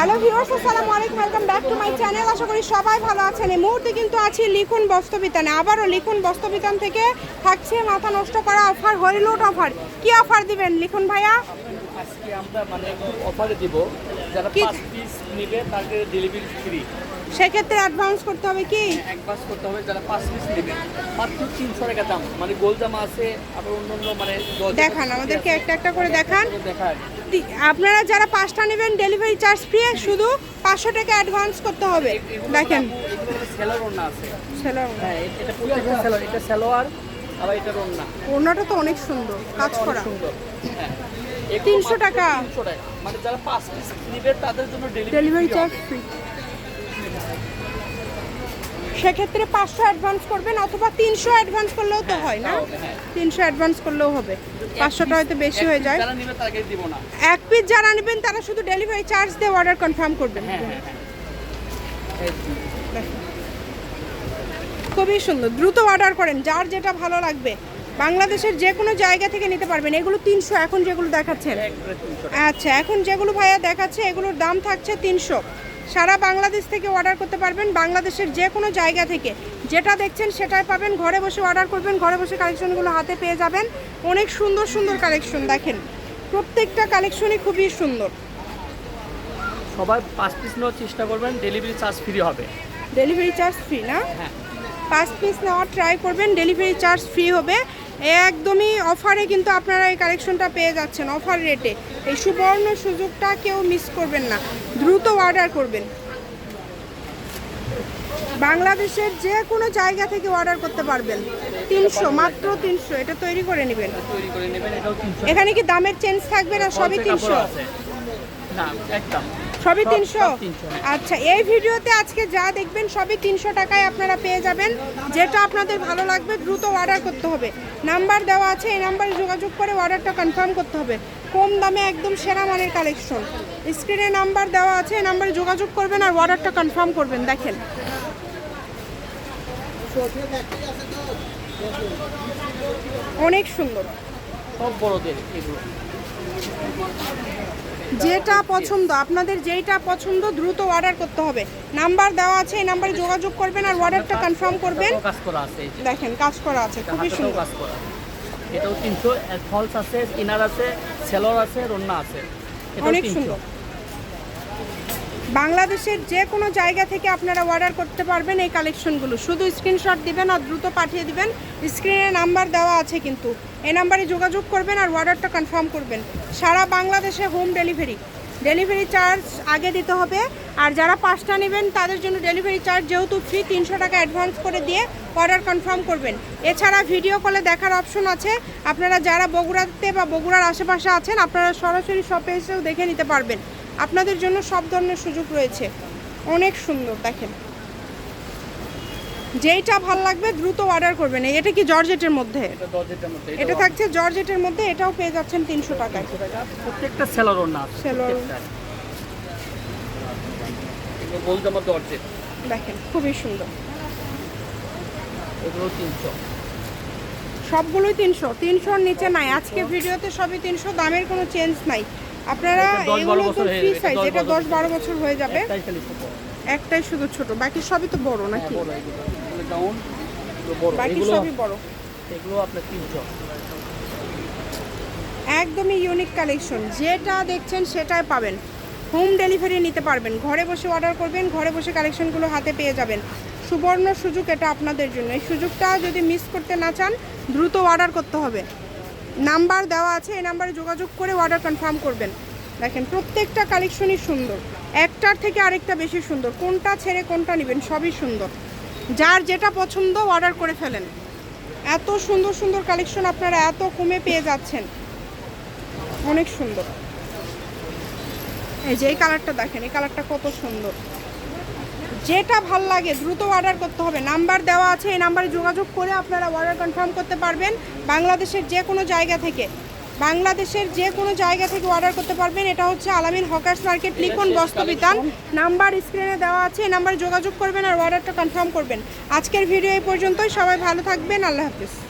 Hello viewers আসসালামু আলাইকুম welcome back to my channel. আশা করি সবাই ভালো আছেন। এই মুহূর্তে কিন্তু আছি লিখুন বস্তবিতানে আবারও লিখুন বস্তবিতান থেকে থাকছে মাথা নষ্ট করা অফার হরিলোট অফার। কি অফার দিবেন লিখুন ভাইয়া? আজকে আমরা মানে অফারে দিব। যারা কি? পাঁচ পিস নেবে তাদের ডেলিভারি ফ্রি সেক্ষেত্রে অ্যাডভান্স করতে হবে কি? পাস করতে হবে যারা পাঁচ পিস নেবে। মাত্র তিনশো টাকা দাম মানে গোল জামা আছে আবার অন্যান্য মানে দেখান আমাদেরকে একটা একটা করে দেখান। আপনারা যারা পাঁচটা নেবেন ডেলিভারি চার্জ ফ্রি শুধু পাঁচশো টাকা অ্যাডভান্স করতে হবে। দেখেন। সেলার ওড়না আছে। ছেলে হ্যাঁ এটা সেলার এটা সেলোয়ার আবার এটা ওড়না। ওড়নাটা তো অনেক সুন্দর কাজ করা। সুন্দর। হ্যাঁ। এগুলো 300 মাত্র টাকা। মানে যারা পাঁচ পিস নেবে তাদের জন্য ডেলিভারি চার্জ ফ্রি সেক্ষেত্রে পাঁচশো অ্যাডভান্স করবেন অথবা তিনশো অ্যাডভান্স করলেও তো হয় না? হ্যাঁ। তিনশো অ্যাডভান্স করলেও হবে। পাঁচশোটা হয়তো বেশি হয়ে যায়। এক পিস যারা নেবেন তারা শুধু ডেলিভারি চার্জ দিয়ে অর্ডার কনফার্ম করবেন। হ্যাঁ হ্যাঁ হ্যাঁ। খুবই সুন্দর। দ্রুত অর্ডার করেন যার যেটা ভালো লাগবে। বাংলাদেশের যে কোনো জায়গা থেকে নিতে পারবেন। এগুলো তিনশো এখন যেগুলো দেখাচ্ছেন। একবারে 300 টাকা। আচ্ছা এখন যেগুলো ভাইয়া দেখাচ্ছে এগুলোর দাম থাকছে তিনশো। সারা বাংলাদেশ থেকে অর্ডার করতে পারবেন। বাংলাদেশের যে কোনো জায়গা থেকে। যেটা দেখছেন সেটাই পাবেন। ঘরে বসে অর্ডার করবেন। ঘরে বসে কালেকশনগুলো হাতে পেয়ে যাবেন। অনেক সুন্দর সুন্দর কালেকশন দেখেন। প্রত্যেকটা কালেকশনই খুবই সুন্দর। সবাই পাঁচ পিস নেওয়ার চেষ্টা করবেন। ডেলিভারি চার্জ ফ্রি হবে। ডেলিভারি চার্জ ফ্রি না? হ্যাঁ। পাঁচ পিস নেওয়ার ট্রাই করবেন। ডেলিভারি চার্জ ফ্রি হবে। একদমই অফারে কিন্তু আপনারা এই কালেকশনটা পেয়ে যাচ্ছেন অফার রেটে। এই সুবর্ণ সুযোগটা কেউ মিস করবেন না। দ্রুত অর্ডার করবেন। বাংলাদেশের যে কোনো জায়গা থেকে অর্ডার করতে পারবেন। তিনশো মাত্র তিনশো এটা তৈরি করে নেবেন। এখানে কি দামের চেঞ্জ থাকবে না? সবই তিনশো। না একদম। সবই তিনশো? আচ্ছা এই ভিডিওতে আজকে যা দেখবেন সবই তিনশো টাকায় আপনারা পেয়ে যাবেন। যেটা আপনাদের ভালো লাগবে দ্রুত অর্ডার করতে হবে। নাম্বার দেওয়া আছে এই নাম্বারে যোগাযোগ করে অর্ডারটা কনফার্ম করতে হবে। কম দামে একদম সেরা মানের কালেকশন স্ক্রিনে নাম্বার দেওয়া আছে এই নাম্বারে যোগাযোগ করবেন আর অর্ডারটা কনফার্ম করবেন দেখেন। অনেক সুন্দর। সব বড়দের এগুলো। যেটা পছন্দ আপনাদের যেইটা পছন্দ দ্রুত অর্ডার করতে হবে। নাম্বার দেওয়া আছে এই নাম্বারে যোগাযোগ করবেন আর অর্ডারটা কনফার্ম করবেন। কাজ করা আছে দেখেন কাজ করা আছে খুবই সুন্দর। কাজ করা এটাও তিনশো ফলস আছে ইনার আছে সেলর আছে রন্না আছে। অনেক সুন্দর। বাংলাদেশের যে কোনো জায়গা থেকে আপনারা অর্ডার করতে পারবেন এই কালেকশনগুলো শুধু স্ক্রিনশট দিবেন আর দ্রুত পাঠিয়ে দিবেন। স্ক্রিনে নাম্বার দেওয়া আছে কিন্তু। এই নাম্বারে যোগাযোগ করবেন আর অর্ডারটা কনফার্ম করবেন। সারা বাংলাদেশে হোম ডেলিভারি ডেলিভারি চার্জ আগে দিতে হবে। আর যারা পাঁচটা নেবেন, তাদের জন্য ডেলিভারি চার্জ যেহেতু ফ্রি তিনশো টাকা অ্যাডভান্স করে দিয়ে অর্ডার কনফার্ম করবেন। এছাড়া ভিডিও কলে দেখার অপশন আছে। আপনারা যারা বগুড়াতে বা বগুড়ার আশেপাশে আছেন, আপনারা সরাসরি শপে এসেও দেখে নিতে পারবেন। আপনাদের জন্য সব ধরনের সুযোগ রয়েছে। অনেক সুন্দর দেখেন। যেইটা ভালো লাগবে দ্রুত অর্ডার করবেন। এটা কি জর্জেটের মধ্যে? এটা থাকছে জর্জেটের মধ্যে এটাও পেয়ে যাচ্ছেন তিনশো টাকায়। 300 টাকা। প্রত্যেকটা সেলর দেখেন খুবই সুন্দর। সবগুলোই তিনশো। তিনশোর নিচে নাই। আজকে ভিডিওতে সবই তিনশো। দামের কোনো চেঞ্জ নাই। আপনারা এটা 10 এগুলো তো ফ্রি সাইজ 10 এটা 12 দশ বারো বছর হয়ে যাবে। একটাই শুধু ছোট বাকি সবই তো বড় হ্যাঁ নাকি বড়। বাকি সবই বড়। এগুলো আপনার তিনশো একদমই ইউনিক কালেকশন যেটা দেখছেন সেটাই পাবেন। হোম ডেলিভারি নিতে পারবেন। ঘরে বসে অর্ডার করবেন ঘরে বসে কালেকশনগুলো হাতে পেয়ে যাবেন। সুবর্ণ সুযোগ এটা আপনাদের জন্য। এই সুযোগটা যদি মিস করতে না চান দ্রুত অর্ডার করতে হবে। নাম্বার দেওয়া আছে, এই নাম্বারে যোগাযোগ করে অর্ডার কনফার্ম করবেন। দেখেন, প্রত্যেকটা কালেকশনই সুন্দর। একটার থেকে আরেকটা বেশি সুন্দর। কোনটা ছেড়ে কোনটা নেবেন সবই সুন্দর। যার যেটা পছন্দ অর্ডার করে ফেলেন। এত সুন্দর সুন্দর কালেকশন আপনারা এত কমে পেয়ে যাচ্ছেন। অনেক সুন্দর। এই যে, এই কালারটা দেখেন, এই কালারটা কত সুন্দর। যেটা ভালো লাগে দ্রুত অর্ডার করতে হবে। নাম্বার দেওয়া আছে, এই নাম্বারে যোগাযোগ করে আপনারা অর্ডার কনফার্ম করতে পারবেন। বাংলাদেশের যে কোনো জায়গা থেকে, বাংলাদেশের যে কোনো জায়গা থেকে অর্ডার করতে পারবেন। এটা হচ্ছে আলামিন হকার্স মার্কেট, লিখুন বস্তবিতান নাম্বার স্ক্রিনে দেওয়া আছে, এই নাম্বারে যোগাযোগ করবেন আর অর্ডারটা কনফার্ম করবেন। আজকের ভিডিও এই পর্যন্তই, সবাই ভালো থাকবেন, আল্লাহ হাফিজ।